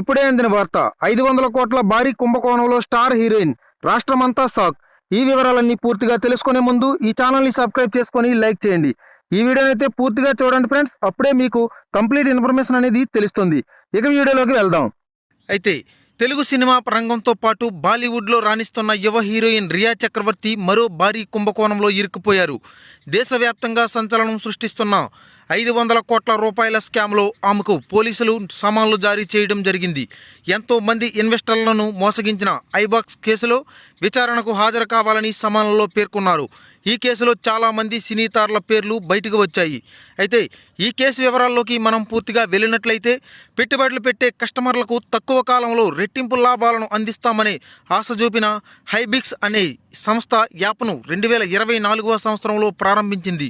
ఇప్పుడే అందిన వార్త. ఐదు వందల కోట్ల భారీ కుంభకోణంలో స్టార్ హీరోయిన్ రాష్ట్రమంతా షాక్ ఈ వివరాలన్నీ పూర్తిగా తెలుసుకునే ముందు ఈ ఛానల్ని సబ్స్క్రైబ్ చేసుకొని లైక్ చేయండి. ఈ వీడియోని అయితే పూర్తిగా చూడండి ఫ్రెండ్స్. అప్పుడే మీకు కంప్లీట్ ఇన్ఫర్మేషన్ అనేది తెలుస్తుంది. ఇక వీడియోలోకి వెళ్దాం. అయితే తెలుగు సినిమా రంగంతో పాటు బాలీవుడ్లో రాణిస్తున్న యువ హీరోయిన్ రియా చక్రవర్తి మరో భారీ కుంభకోణంలో ఇరుక్కుపోయారు. దేశవ్యాప్తంగా సంచలనం సృష్టిస్తున్న ఐదు వందల కోట్ల రూపాయల స్కామ్లో ఆమెకు పోలీసులు సమన్లు జారీ చేయడం జరిగింది. ఎంతో మంది ఇన్వెస్టర్లను మోసగించిన ఐబాక్స్ కేసులో విచారణకు హాజరు కావాలని సమన్లలో పేర్కొన్నారు. ఈ కేసులో చాలామంది సినీ తారల పేర్లు బయటకు వచ్చాయి. అయితే ఈ కేసు వివరాల్లోకి మనం పూర్తిగా వెళ్ళినట్లయితే పెట్టుబడులు పెట్టే కస్టమర్లకు తక్కువ కాలంలో రెట్టింపు లాభాలను అందిస్తామని ఆశ చూపిన హైబిక్స్ అనే సంస్థ యాప్ను రెండు వేల ఇరవై నాలుగవ సంవత్సరంలో ప్రారంభించింది.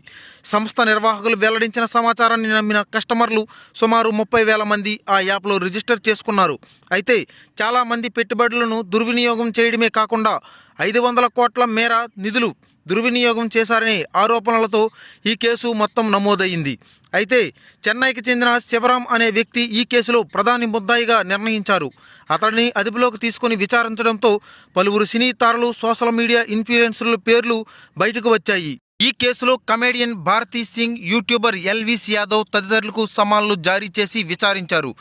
సంస్థ నిర్వాహకులు వెల్లడించిన సమాచారాన్ని నమ్మిన కస్టమర్లు సుమారు ముప్పై వేల మంది ఆ యాప్లో రిజిస్టర్ చేసుకున్నారు. అయితే చాలామంది పెట్టుబడులను దుర్వినియోగం చేయడమే కాకుండా ఐదు వందల కోట్ల మేర నిధులు దుర్వినియోగం చేశారనే ఆరోపణలతో ఈ కేసు మొత్తం నమోదయ్యింది. అయితే చెన్నైకి చెందిన శివరాం అనే వ్యక్తి ఈ కేసులో ప్రధాని ముద్దాయిగా నిర్ణయించారు. అతడిని అదుపులోకి తీసుకుని విచారించడంతో పలువురు సినీ తారలు సోషల్ మీడియా ఇన్ఫ్లుయెన్సర్ల పేర్లు బయటకు వచ్చాయి. ఈ కేసులో కమేడియన్ భారతీ సింగ్ యూట్యూబర్ ఎల్విస్ యాదవ్ తదితరులకు సమాన్లు జారీ చేసి విచారించారు.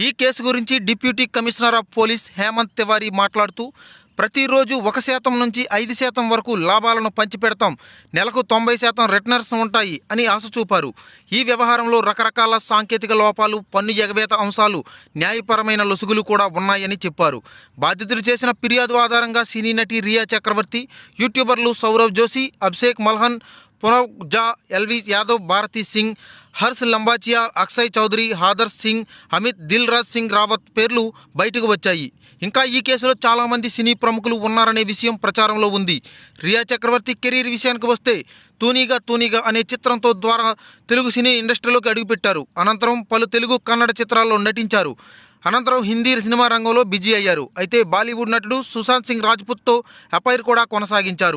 ఈ కేసు గురించి deputy commissioner of police Hemant Tiwari మాట్లాడుతూ ప్రతిరోజు ఒక శాతం నుంచి ఐదు శాతం వరకు లాభాలను పంచిపెడతాం. నెలకు తొంభై శాతం రిటర్నర్స్ ఉంటాయి అని ఆశ చూపారు. ఈ వ్యవహారంలో రకరకాల సాంకేతిక లోపాలు పన్ను ఎగవేత అంశాలు న్యాయపరమైన లొసుగులు కూడా ఉన్నాయని చెప్పారు. బాధితులు చేసిన ఫిర్యాదు ఆధారంగా సినీ నటి రియా చక్రవర్తి యూట్యూబర్లు సౌరవ్ జోషి అభిషేక్ మల్హన్ పునవ్ జా ఎల్వి యాదవ్ భారతీ సింగ్ హర్ష్ లంబాచియా అక్షయ్ చౌదరి హాదర్ సింగ్ అమిత్ దిల్ రాజ్ సింగ్ రావత్ పేర్లు బయటకు వచ్చాయి. ఇంకా ఈ కేసులో చాలామంది సినీ ప్రముఖులు ఉన్నారనే విషయం ప్రచారంలో ఉంది. రియా చక్రవర్తి కెరీర్ విషయానికి వస్తే తూనీగా తూనీగా అనే చిత్రంతో ద్వారా తెలుగు సినీ ఇండస్ట్రీలోకి అడుగుపెట్టారు. అనంతరం పలు తెలుగు కన్నడ చిత్రాల్లో నటించారు. అనంతరం హిందీ సినిమా రంగంలో బిజీ అయ్యారు. అయితే బాలీవుడ్ నటుడు సుశాంత్ సింగ్ రాజ్పుత్తో అపైర్ కూడా కొనసాగించారు.